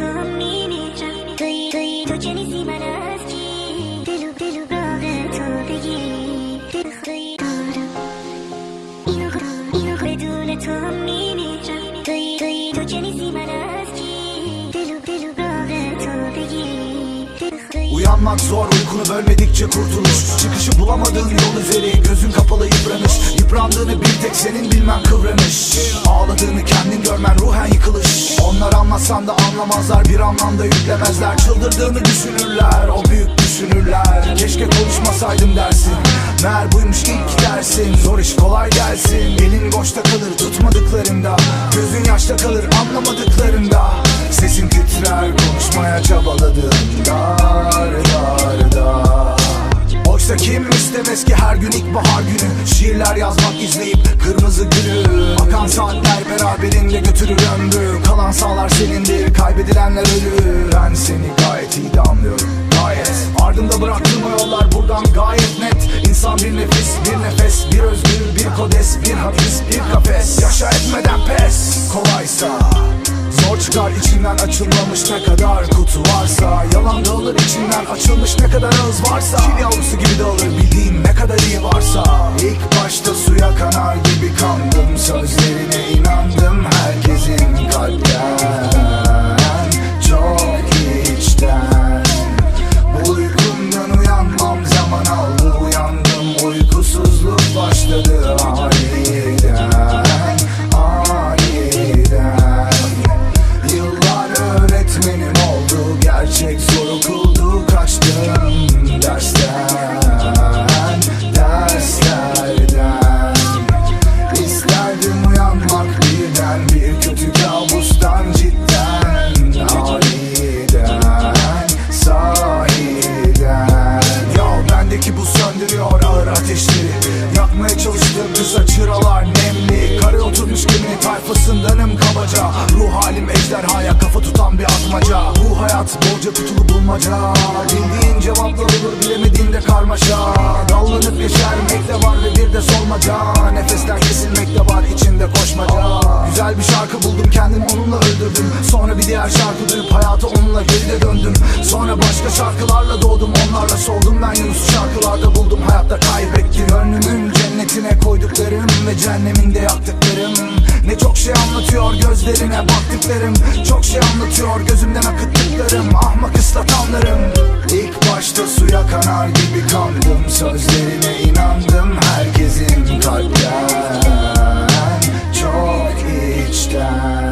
تو هم توی توی تو که نیستی من از کی دلو دلو راق تو بگیر دل توی اینو اینو تو هم توی توی تو که از کی تو بگیر Uyanmak zor uykunu bölmedikçe kurtuluş Çıkışı bulamadığın yol üzeri Gözün kapalı yıpranış Yıprandığını bir tek senin bilmen kıvranış Ağladığını kendin görmen ruhen yıkılış. Onlar anlatsan da anlamazlar Bir anlamda yüklemezler. Çıldırdığını düşünürler O büyük düşünürler. Keşke konuşmasaydım dersin. Meğer buymuş ilk dersin. Zor iş kolay gelsin. Elin boşta kalır tutmadıklarında. Gözün yaşta kalır titrer konuşmaya çabaladığında Dar dar Oysa kim istemez ki her gün ilkbahar günü? Şiirler yazmak izleyip kırmızı gülü. Akan saatler beraberinde götürür ömrü. Kalan sağlar senindir kaybedilenler ölür. Ben seni hapis bir kafes. Yaşa etmeden pes. Kolaysa Zor çıkar içinden açılmamış ne kadar kutu varsa. Yalan dağılır içinden açılmış ne kadar ağız varsa. Çil yavrusu gibi dağılır bildiğin ne kadar iyi varsa. İlk başta suya kanar gibi kandım Sözlerine inandım herkesin Gerçek zor okuldu Kaçtım dersten Derslerden. İsterdim uyanmak birden Bir kötü kabustan cidden Aniden Sahiden. Ya bendeki bu söndürüyor ağır ateşleri. Yakmaya çalıştığım kısa çıralar nemli oturmuş geminin tayfasındanım kabaca. Ruh halim ejderhaya kafa tutan bir atmaca Bu hayat bolca tutulu bulmaca. Bildiğin cevaplar olur bilemediğinde karmaşa. Dallanıp geçermek de var ve bir de sormaca Nefesten kesilmek de var içinde koşmaca. Güzel bir şarkı buldum kendim onunla öldürdüm. Sonra bir diğer şarkı duyup hayata onunla geride döndüm. Sonra başka şarkılarla doğdum onlarla soldum Ben Yunus'u şarkılarda buldum hayatta kaybettim. Gönlümün cennetine koyduklarım ve cehenneminde yaktıklarım gözlerine baktıklarım. Çok şey anlatıyor gözümden akıttıklarım. Ahmak ıslatanlarım. İlk başta suya kanar gibi kandım Sözlerine inandım herkesin kalpten. Çok içten.